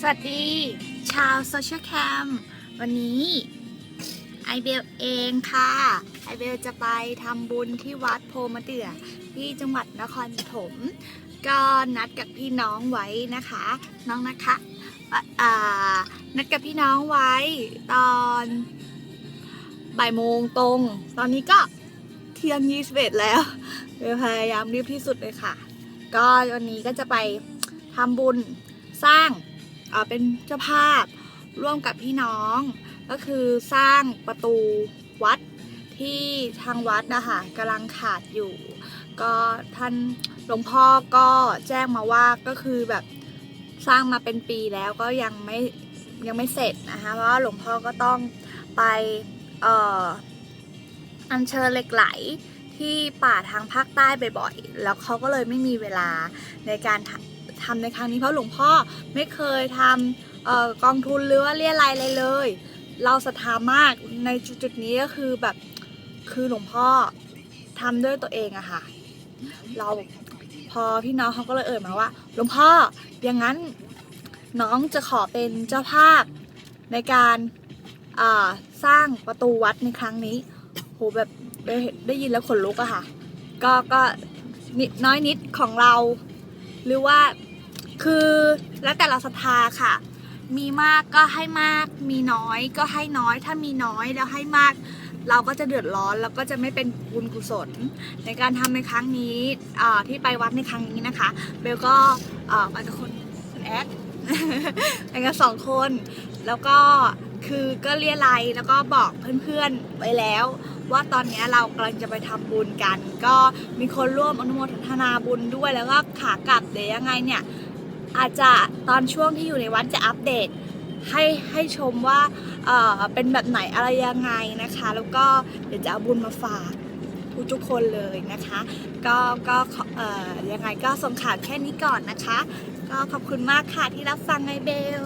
สวัสดี ชาวโซเชียลแคมวันนี้ไอเบลเองค่ะ ไอเบลจะไปทำบุญที่วัดโพมะเดื่อที่จังหวัดนครปฐมก็นัดกับพี่น้องไว้นะคะ น้องนะคะนัดกับพี่น้องไว้ตอนบ่ายโมงตรง ตอนนี้ก็เที่ยงยี่สิบเอ็ดแล้วเบลพยายามรีบที่สุดเลยค่ะ ก็วันนี้ก็จะไปทำบุญสร้าง เอ่อเป็นเจ้าภาพร่วมกับพี่น้อง ก็คือสร้างประตูวัดที่ทางวัดนะคะกำลังขาดอยู่ ก็ท่านหลวงพ่อก็แจ้งมาว่าก็คือแบบสร้างมาเป็นปีแล้วก็ยังไม่ยังไม่เสร็จนะคะเพราะว่าหลวงพ่อก็ต้องไปเอ่ออัญเชิญเหล็กไหลที่ป่าทางภาคใต้บ่อยๆ แล้วเขาก็เลยไม่มีเวลาในการ ทำทำในครั้งนี้เพราะหลวงพ่อไม่เคยทำออกองทุนหรือว่าเรียอะไรเลยเลย เราศรัทธามากในจุดๆนี้ก็คือแบบคือหลวงพ่อทำด้วยตัวเองอะค่ะ เราพอพี่น้องเขาก็เลยเอ่ยมาว่าหลวงพ่ออย่างนั้นน้องจะขอเป็นเจ้าภาพในการาสร้างประตูวัดในครั้งนี้โหแบบได้ได้ยินแล้วขนลุกอะค่ะ ก็ก็นิดน้อยนิดของเรา หรือว่า คือแล้วแต่เราศรัทธาค่ะ มีมากก็ให้มาก มีน้อยก็ให้น้อย ถ้ามีน้อยแล้วให้มาก เราก็จะเดือดร้อนแล้วก็จะไม่เป็นบุญกุศล ในการทำในครั้งนี้ที่ไปวัดในครั้งนี้นะคะเบลก็ไปกับคนคุณแอดไปกันสองคน แล้วก็คือก็เรียไลแล้วก็บอกเพื่อนๆไว้แล้ว ว่าตอนนี้เรากำลังจะไปทำบุญกัน ก็มีคนร่วมอนุโมทนาบุญด้วยแล้วก็ขากลับเดี๋ยวยังไงเนี่ย อาจจะตอนช่วงที่อยู่ในวัดจะอัปเดตให้ให้ชมว่าเอ่อเป็นแบบไหนอะไรยังไงนะคะ แล้วก็เดี๋ยวจะเอาบุญมาฝากทุกทุกคนเลยนะคะ ก็ก็เอ่อยังไงก็ส่งข่าวแค่นี้ก่อนนะคะ ก็ขอบคุณมากค่ะที่รับฟังไอเบล